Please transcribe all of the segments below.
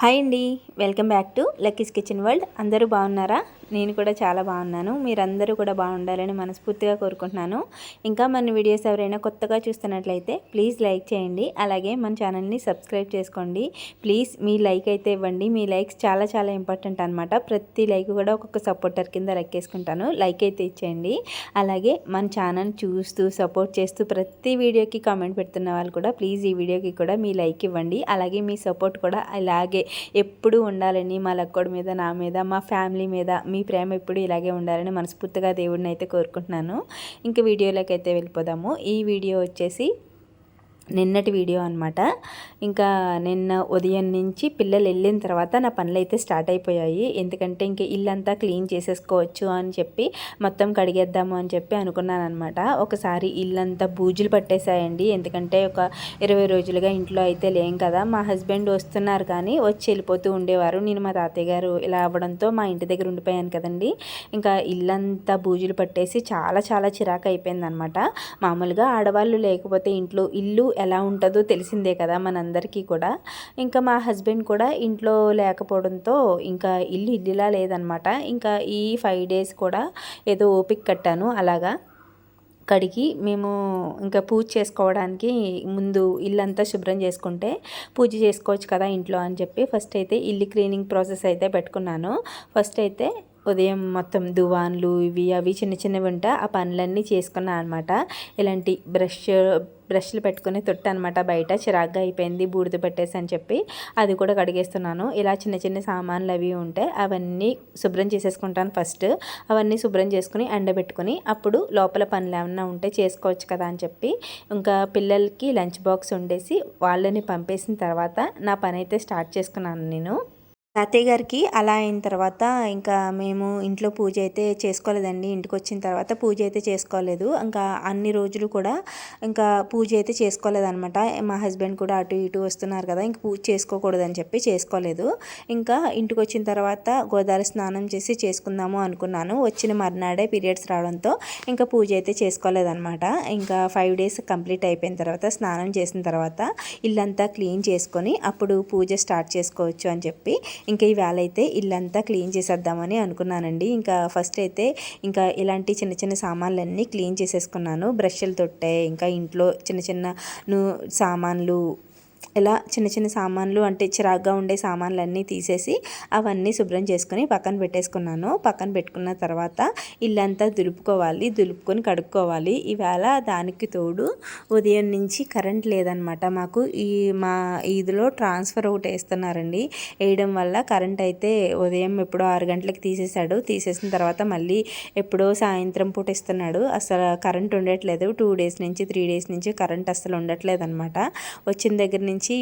Hi అండి welcome back to Lucky's kitchen world. అందరూ బాగున్నారా? నేను కూడా చాలా బాగున్నాను. మీరందరూ కూడా బాగుండాలని మనస్ఫూర్తిగా కోరుకుంటున్నాను. ఇంకా మన వీడియోస్ ఎవరైనా కొత్తగా చూస్తున్నట్లయితే ప్లీజ్ లైక్ చేయండి. అలాగే మన ఛానల్ని సబ్స్క్రైబ్ చేసుకోండి. ప్లీజ్ మీ లైక్ అయితే ఇవ్వండి. మీ లైక్స్ చాలా చాలా ఇంపార్టెంట్ అనమాట ప్రతి లైక్ కూడా ఒక్కొక్క సపోర్టర్ కింద లెక్కేసుకుంటాను లైక్ అయితే ఇచ్చేయండి. అలాగే మన ఛానల్ చూస్తూ సపోర్ట్ చేస్తూ ప్రతి వీడియోకి కామెంట్ పెడుతున్న వాళ్ళు కూడా ప్లీజ్ ఈ వీడియోకి కూడా మీ లైక్ ఇవ్వండి. అలాగే మీ సపోర్ట్ కూడా అలాగే ఎప్పుడూ ఉండాలని మా లక్కోడి మీద నా మీద మా ఫ్యామిలీ మీద మీ ప్రేమ ఎప్పుడు ఇలాగే ఉండాలని మనస్ఫూర్తిగా దేవుడిని అయితే కోరుకుంటున్నాను. ఇంక వీడియోలోకి అయితే వెళ్ళిపోదాము. ఈ వీడియో వచ్చేసి నిన్నటి వీడియో అనమాట ఇంకా నిన్న ఉదయం నుంచి పిల్లలు వెళ్ళిన తర్వాత నా పనులు అయితే స్టార్ట్ అయిపోయాయి. ఎందుకంటే ఇంక ఇల్లంతా క్లీన్ చేసేసుకోవచ్చు అని చెప్పి మొత్తం కడిగేద్దాము అని చెప్పి అనుకున్నాను అనమాట ఒకసారి ఇల్లంతా బూజులు పట్టేశాయండి. ఎందుకంటే ఒక ఇరవై రోజులుగా ఇంట్లో అయితే లేం కదా. మా హస్బెండ్ వస్తున్నారు కానీ వచ్చి వెళ్ళిపోతూ ఉండేవారు. నేను మా తాతయ్య గారు ఇలా అవ్వడంతో మా ఇంటి దగ్గర ఉండిపోయాను కదండి. ఇంకా ఇల్లంతా బూజులు పట్టేసి చాలా చాలా చిరాకు అయిపోయింది అనమాట మామూలుగా ఆడవాళ్ళు లేకపోతే ఇంట్లో ఇల్లు ఎలా ఉంటుందో తెలిసిందే కదా మనందరికీ కూడా. ఇంకా మా హస్బెండ్ కూడా ఇంట్లో లేకపోవడంతో ఇంకా ఇల్లు ఇల్లులా లేదనమాట. ఇంకా ఈ ఫైవ్ డేస్ కూడా ఏదో ఓపిక కట్టాను అలాగా. కడిగి మేము ఇంకా పూజ చేసుకోవడానికి ముందు ఇల్లంతా శుభ్రం చేసుకుంటే పూజ చేసుకోవచ్చు కదా ఇంట్లో అని చెప్పి ఫస్ట్ అయితే ఇల్లు క్లీనింగ్ ప్రాసెస్ అయితే పెట్టుకున్నాను. ఫస్ట్ అయితే ఉదయం మొత్తం దువాన్లు ఇవి అవి చిన్న చిన్నవి ఉంటా ఆ పనులన్నీ చేసుకున్నాను అనమాట. ఇలాంటి బ్రష్ బ్రష్లు పెట్టుకుని తొట్టు అనమాట బయట. చిరాగ్గా అయిపోయింది. బూడిద పెట్టేసి అని చెప్పి అది కూడా కడిగేస్తున్నాను. ఇలా చిన్న చిన్న సామాన్లు అవి ఉంటే అవన్నీ శుభ్రం చేసేసుకుంటాను ఫస్ట్. అవన్నీ శుభ్రం చేసుకుని ఎండబెట్టుకుని అప్పుడు లోపల పనులు ఏమన్నా ఉంటే చేసుకోవచ్చు కదా అని చెప్పి ఇంకా పిల్లలకి లంచ్ బాక్స్ ఉండేసి వాళ్ళని పంపేసిన తర్వాత నా పని అయితే స్టార్ట్ చేసుకున్నాను నేను. తాతయ్య గారికి అలా అయిన తర్వాత ఇంకా మేము ఇంట్లో పూజ అయితే చేసుకోలేదండి. ఇంటికి వచ్చిన తర్వాత పూజ అయితే చేసుకోలేదు. ఇంకా అన్ని రోజులు కూడా ఇంకా పూజ అయితే చేసుకోలేదనమాట మా హస్బెండ్ కూడా అటు ఇటు వస్తున్నారు కదా ఇంక పూజ చేసుకోకూడదని చెప్పి చేసుకోలేదు. ఇంకా ఇంటికి వచ్చిన తర్వాత గోదావరి స్నానం చేసి చేసుకుందాము అనుకున్నాను. వచ్చిన మర్నాడే పీరియడ్స్ రావడంతో ఇంకా పూజ అయితే చేసుకోలేదనమాట ఇంకా ఫైవ్ డేస్ కంప్లీట్ అయిపోయిన తర్వాత స్నానం చేసిన తర్వాత ఇల్లంతా క్లీన్ చేసుకొని అప్పుడు పూజ స్టార్ట్ చేసుకోవచ్చు అని చెప్పి ఇంకా ఈ వేళ అయితే ఇల్లంతా క్లీన్ చేసేద్దామని అనుకున్నానండి. ఇంకా ఫస్ట్ అయితే ఇంకా ఇలాంటి చిన్న చిన్న సామాన్లన్నీ క్లీన్ చేసేసుకున్నాను. బ్రష్లు తొట్టే ఇంకా ఇంట్లో చిన్న చిన్న సామాన్లు ఇలా చిన్న చిన్న సామాన్లు అంటే చిరాగ్గా ఉండే సామాన్లు అన్నీ తీసేసి అవన్నీ శుభ్రం చేసుకొని పక్కన పెట్టేసుకున్నాను. పక్కన పెట్టుకున్న తర్వాత ఇల్లంతా దులుపుకోవాలి. దులుపుకొని కడుక్కోవాలి. ఇవాళ దానికి తోడు ఉదయం నుంచి కరెంట్ లేదనమాట. మాకు ఈ మా ఈదిలో ట్రాన్స్ఫర్ ఒకటి వేస్తున్నారండి. వేయడం వల్ల కరెంట్ అయితే ఉదయం ఎప్పుడో ఆరు గంటలకు తీసేశాడు. తీసేసిన తర్వాత మళ్ళీ ఎప్పుడో సాయంత్రం పూట ఇస్తున్నాడు. అసలు కరెంట్ ఉండట్లేదు. టూ డేస్ నుంచి త్రీ డేస్ నుంచి కరెంట్ అసలు ఉండట్లేదు అనమాట వచ్చిన దగ్గర నుంచి నుంచి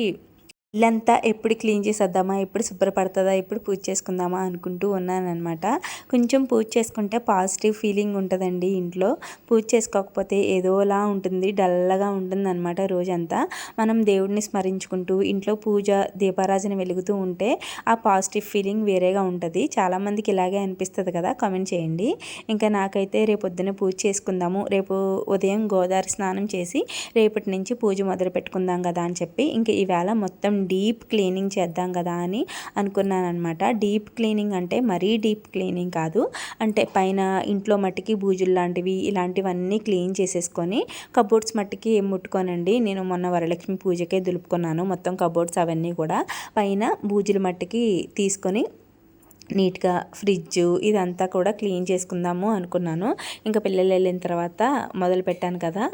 ఇల్లంతా ఎప్పుడు క్లీన్ చేసేద్దామా ఎప్పుడు శుభ్రపడుతుందా ఎప్పుడు పూజ చేసుకుందామా అనుకుంటూ ఉన్నానమాట కొంచెం పూజ చేసుకుంటే పాజిటివ్ ఫీలింగ్ ఉంటుందండి ఇంట్లో. పూజ చేసుకోకపోతే ఏదోలా ఉంటుంది డల్గా ఉంటుంది అనమాట రోజంతా. మనం దేవుడిని స్మరించుకుంటూ ఇంట్లో పూజ దీపారాజన వెలుగుతూ ఉంటే ఆ పాజిటివ్ ఫీలింగ్ వేరేగా ఉంటుంది. చాలామందికి ఇలాగే అనిపిస్తుంది కదా కామెంట్ చేయండి. ఇంకా నాకైతే రేపొద్దున పూజ చేసుకుందాము రేపు ఉదయం గోదావరి స్నానం చేసి రేపటి నుంచి పూజ మొదలు పెట్టుకుందాం కదా అని చెప్పి ఇంక ఈవేళ మొత్తం డీప్ క్లీనింగ్ చేద్దాం కదా అని అనుకున్నాను అనమాట డీప్ క్లీనింగ్ అంటే మరీ డీప్ క్లీనింగ్ కాదు. అంటే పైన ఇంట్లో మట్టికి బూజులు లాంటివి ఇలాంటివన్నీ క్లీన్ చేసేసుకొని కబోర్డ్స్ మట్టికి ఏం ముట్టుకోనండి. నేను మొన్న వరలక్ష్మి పూజకే దులుపుకున్నాను. మొత్తం కబోర్డ్స్ అవన్నీ కూడా పైన బూజుల మట్టికి తీసుకొని నీట్గా ఫ్రిడ్జ్ ఇదంతా కూడా క్లీన్ చేసుకుందాము అనుకున్నాను. ఇంకా పిల్లలు వెళ్ళిన తర్వాత మొదలు పెట్టాను కదా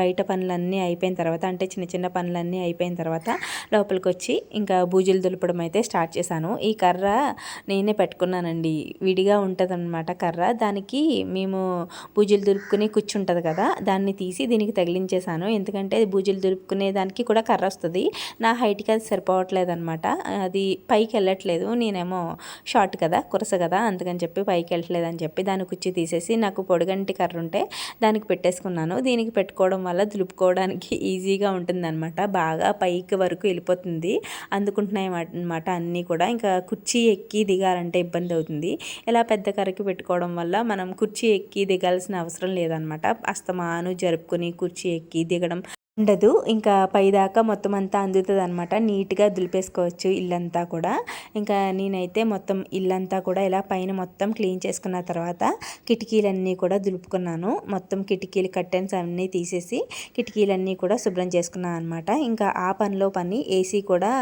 బయట పనులన్నీ అయిపోయిన తర్వాత అంటే చిన్న చిన్న పనులన్నీ అయిపోయిన తర్వాత లోపలికి వచ్చి ఇంకా బూజులు దులపడం అయితే స్టార్ట్ చేశాను. ఈ కర్ర నేనే పెట్టుకున్నానండి. విడిగా ఉంటుంది అనమాట కర్ర. దానికి మేము బూజులు దులుపుకుని కూర్చుంటుంది కదా దాన్ని తీసి దీనికి తగిలించేశాను. ఎందుకంటే బూజులు దులుపుకునే దానికి కూడా కర్ర వస్తుంది. నా హైట్కి అది సరిపోవట్లేదు అనమాట అది పైకి వెళ్ళట్లేదు. నేనేమో షార్ట్ షార్ట్ కదా కురస కదా అందుకని చెప్పి పైకి వెళ్ళట్లేదని చెప్పి దాని కుచ్చి తీసేసి నాకు పొడిగంటి కర్ర ఉంటే దానికి పెట్టేసుకున్నాను. దీనికి పెట్టుకోవడం వల్ల దులుపుకోవడానికి ఈజీగా ఉంటుందన్నమాట. బాగా పైకి వరకు వెళ్ళిపోతుంది. అందుకుంటున్నాయి అనమాట అన్నీ కూడా. ఇంకా కుర్చీ ఎక్కి దిగాలంటే ఇబ్బంది అవుతుంది. ఇలా పెద్ద కర్రకి పెట్టుకోవడం వల్ల మనం కుర్చీ ఎక్కి దిగాల్సిన అవసరం లేదనమాట అస్తమాను జరుపుకొని కుర్చీ ఎక్కి దిగడం ఉండదు. ఇంకా పైదాకా మొత్తం అంతా అందుతుంది అనమాట నీట్గా దులిపేసుకోవచ్చు ఇల్లంతా కూడా. ఇంకా నేనైతే మొత్తం ఇల్లంతా కూడా ఇలా పైన మొత్తం క్లీన్ చేసుకున్న తర్వాత కిటికీలన్నీ కూడా దులుపుకున్నాను. మొత్తం కిటికీలు కర్టెన్స్ అన్నీ తీసేసి కిటికీలన్నీ కూడా శుభ్రం చేసుకున్నాను అనమాట ఇంకా ఆ పనిలో పని ఏసీ కూడా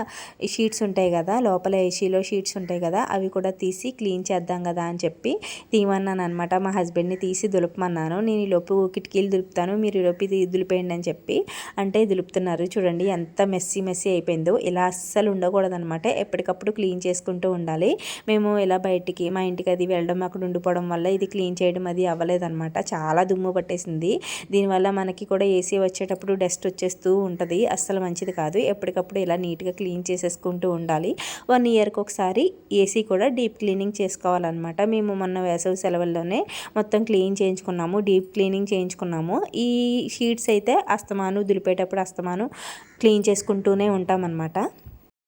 షీట్స్ ఉంటాయి కదా లోపల ఏసీలో షీట్స్ ఉంటాయి కదా అవి కూడా తీసి క్లీన్ చేద్దాం కదా అని చెప్పి తీయమన్నాను అనమాట మా హస్బెండ్ని తీసి దులుపమన్నాను. నేను ఈ లోపు కిటికీలు దులుపుతాను మీరు ఈ లోపు దులిపేయండి అని చెప్పి అంటే దులుపుతున్నారు. చూడండి ఎంత మెస్సీ మెస్సీ అయిపోయిందో. ఇలా అస్సలు ఉండకూడదనమాట ఎప్పటికప్పుడు క్లీన్ చేసుకుంటూ ఉండాలి. మేము ఇలా బయటికి మా ఇంటికి అది వెళ్ళడం అక్కడ ఉండిపోవడం వల్ల ఇది క్లీన్ చేయడం అది అవ్వలేదన్నమాట. చాలా దుమ్ము పట్టేసింది. దీనివల్ల మనకి కూడా ఏసీ వచ్చేటప్పుడు డస్ట్ వచ్చేస్తూ ఉంటుంది. అస్సలు మంచిది కాదు. ఎప్పటికప్పుడు ఇలా నీట్గా క్లీన్ చేసేసుకుంటూ ఉండాలి. వన్ ఇయర్కి ఒకసారి ఏసీ కూడా డీప్ క్లీనింగ్ చేసుకోవాలన్నమాట. మేము మొన్న వేసవి సెలవుల్లోనే మొత్తం క్లీన్ చేయించుకున్నాము. డీప్ క్లీనింగ్ చేయించుకున్నాము. ఈ షీట్స్ అయితే అస్తమాను దులిపేటప్పుడు అస్తమాను క్లీన్ చేసుకుంటూనే ఉంటామన్నమాట.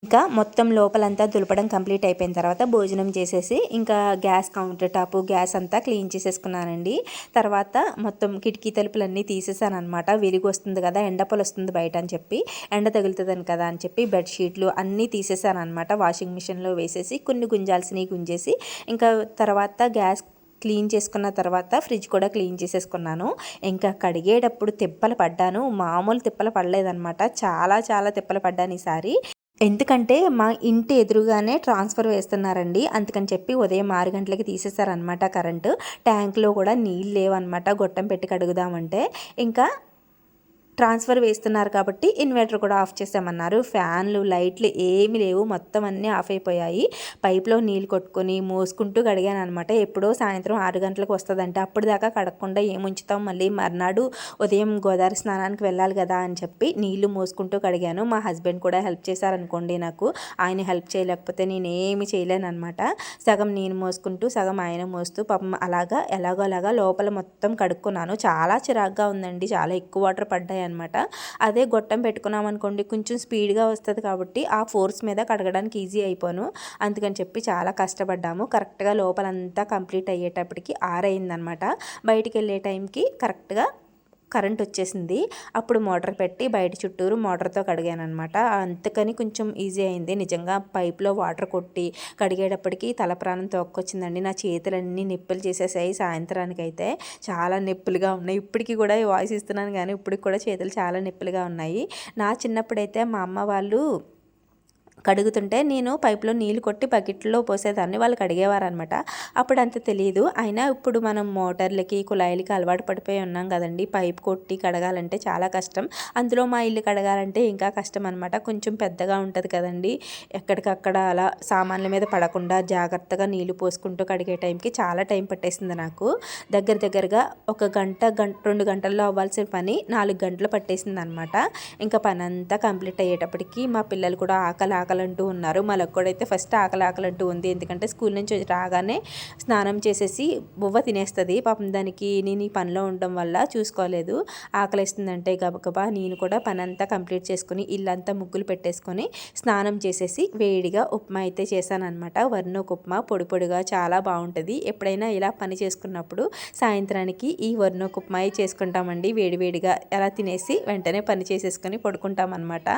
ఇంకా మొత్తం లోపలంతా దులపడం కంప్లీట్ అయిపోయిన తర్వాత భోజనం చేసేసి ఇంకా గ్యాస్ కౌంటర్ టాప్ గ్యాస్ అంతా క్లీన్ చేసేసుకున్నానండి. తర్వాత మొత్తం కిటికీ తలుపులన్నీ తీసేసాను అనమాట వెలుగు వస్తుంది కదా ఎండ వస్తుంది బయట అని చెప్పి ఎండ తగులుతుందని కదా అని చెప్పి బెడ్షీట్లు అన్నీ తీసేసాను అనమాట వాషింగ్ మిషన్లో వేసేసి కొన్ని గుంజాల్సినవి గుంజేసి ఇంకా తర్వాత గ్యాస్ క్లీన్ చేసుకున్న తర్వాత ఫ్రిడ్జ్ కూడా క్లీన్ చేసేసుకున్నాను. ఇంకా కడిగేటప్పుడు తిప్పలు పడ్డాను. మామూలు తిప్పలు పడలేదనమాట చాలా చాలా తిప్పలు పడ్డాను ఈసారి ఎందుకంటే మా ఇంటి ఎదురుగానే ట్రాన్స్ఫర్ వేస్తున్నారండి. అందుకని చెప్పి ఉదయం ఆరు గంటలకి తీసేసారనమాట కరెంటు. ట్యాంక్లో కూడా నీళ్ళు లేవన్నమాట. గొట్టం పెట్టి కడుగుదామంటే. ఇంకా ట్రాన్స్ఫర్ వేస్తున్నారు కాబట్టి ఇన్వర్టర్ కూడా ఆఫ్ చేసామన్నారు. ఫ్యాన్లు లైట్లు ఏమి లేవు. మొత్తం అన్నీ ఆఫ్ అయిపోయాయి. పైప్లో నీళ్ళు కొట్టుకొని మోసుకుంటూ కడిగాను అనమాట ఎప్పుడో సాయంత్రం ఆరు గంటలకు వస్తుందంటే. అప్పుడు దాకా కడగకుండా ఏముంచుతాం? మళ్ళీ మర్నాడు ఉదయం గోదావరి స్నానానికి వెళ్ళాలి కదా అని చెప్పి నీళ్ళు మోసుకుంటూ కడిగాను మా హస్బెండ్ కూడా హెల్ప్ చేశారనుకోండి నాకు. ఆయన హెల్ప్ చేయలేకపోతే నేను ఏమి చేయలేను అనమాట సగం నేను మోసుకుంటూ సగం ఆయన మోస్తూ పాపం అలాగా ఎలాగో అలాగా లోపల మొత్తం కడుక్కున్నాను. చాలా చిరాగ్గా ఉందండి. చాలా ఎక్కువ వాటర్ పడ్డాయి అనమాట అదే గొట్టం పెట్టుకున్నాం అనుకోండి కొంచెం స్పీడ్గా వస్తుంది కాబట్టి ఆ ఫోర్స్ మీద కడగడానికి ఈజీ అయిపోను. అందుకని చెప్పి చాలా కష్టపడ్డాము. కరెక్ట్గా లోపలంతా కంప్లీట్ అయ్యేటప్పటికి ఆరైందనమాట బయటికి వెళ్ళే టైంకి కరెక్ట్గా కరెంట్ వచ్చేసింది. అప్పుడు మోటార్ పెట్టి బయట చుట్టూరు మోటార్తో కడిగాను అనమాట అంతకని కొంచెం ఈజీ అయింది. నిజంగా పైప్లో వాటర్ కొట్టి కడిగేటప్పటికి తల ప్రాణం తోక్కొచ్చిందండి. నా చేతులన్నీ నిప్పులు చేసేసాయి సాయంత్రానికి అయితే చాలా నొప్పులుగా ఉన్నాయి. ఇప్పటికీ కూడా వాయిస్ ఇస్తున్నాను కానీ ఇప్పటికి కూడా చేతులు చాలా నొప్పులుగా ఉన్నాయి. నా చిన్నప్పుడైతే మా అమ్మ వాళ్ళు కడుగుతుంటే నేను పైప్లో నీళ్ళు కొట్టి బకెట్లో పోసేదాన్ని. వాళ్ళు కడిగేవారనమాట అప్పుడు అంత తెలియదు అయినా ఇప్పుడు మనం మోటార్లకి కుళాయిలకి అలవాటు పడిపోయి ఉన్నాం కదండి. పైప్ కొట్టి కడగాలంటే చాలా కష్టం. అందులో మా ఇల్లు కడగాలంటే ఇంకా కష్టం అనమాట కొంచెం పెద్దగా ఉంటుంది కదండి. ఎక్కడికక్కడ అలా సామాన్ల మీద పడకుండా జాగ్రత్తగా నీళ్ళు పోసుకుంటూ కడిగే టైంకి చాలా టైం పట్టేసింది నాకు. దగ్గర దగ్గరగా ఒక గంట గంట రెండు గంటల్లో అవ్వాల్సిన పని నాలుగు గంటలు పట్టేసింది అనమాట ఇంకా పని అంతా కంప్లీట్ అయ్యేటప్పటికి మా పిల్లలు కూడా ఆకలి ఆకలి ఆకలంటూ ఉన్నారు. మా లక్కడైతే ఫస్ట్ ఆకలి ఆకలంటూ ఉంది. ఎందుకంటే స్కూల్ నుంచి రాగానే స్నానం చేసేసి బువ్వ తినేస్తుంది. పాపం దానికి నేను ఈ పనిలో ఉండడం వల్ల చూసుకోలేదు. ఆకలిస్తుందంటే గబగబా నేను కూడా పని అంతా కంప్లీట్ చేసుకుని ఇల్లంతా ముగ్గులు పెట్టేసుకొని స్నానం చేసేసి వేడిగా ఉప్మా అయితే చేశానమాట వర్ణోక్ ఉప్మా పొడి పొడిగా చాలా బాగుంటుంది. ఎప్పుడైనా ఇలా పని చేసుకున్నప్పుడు సాయంత్రానికి ఈ వర్ణోక్ ఉప్మా చేసుకుంటామండి. వేడివేడిగా ఎలా తినేసి వెంటనే పని చేసేసుకొని పడుకుంటామన్నమాట.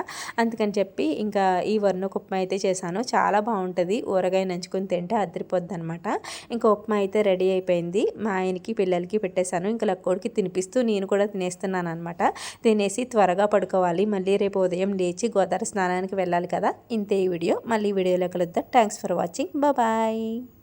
అందుకని చెప్పి ఇంకా ఈ వర్ణ ఒక ఉప్మా అయితే చేశాను. చాలా బాగుంటుంది. ఊరగాయ నంచుకొని తింటే అద్దరిపోద్ది అనమాట ఇంకా ఉప్మా అయితే రెడీ అయిపోయింది. మా ఆయనకి పిల్లలకి పెట్టేశాను. ఇంకా లక్కోడికి తినిపిస్తూ నేను కూడా తినేస్తున్నాను అనమాట తినేసి త్వరగా పడుకోవాలి. మళ్ళీ రేపు ఉదయం లేచి గోదావరి స్నానానికి వెళ్ళాలి కదా. ఇంతే ఈ వీడియో. మళ్ళీ వీడియోలో కలుద్దాం. Thanks for watching bye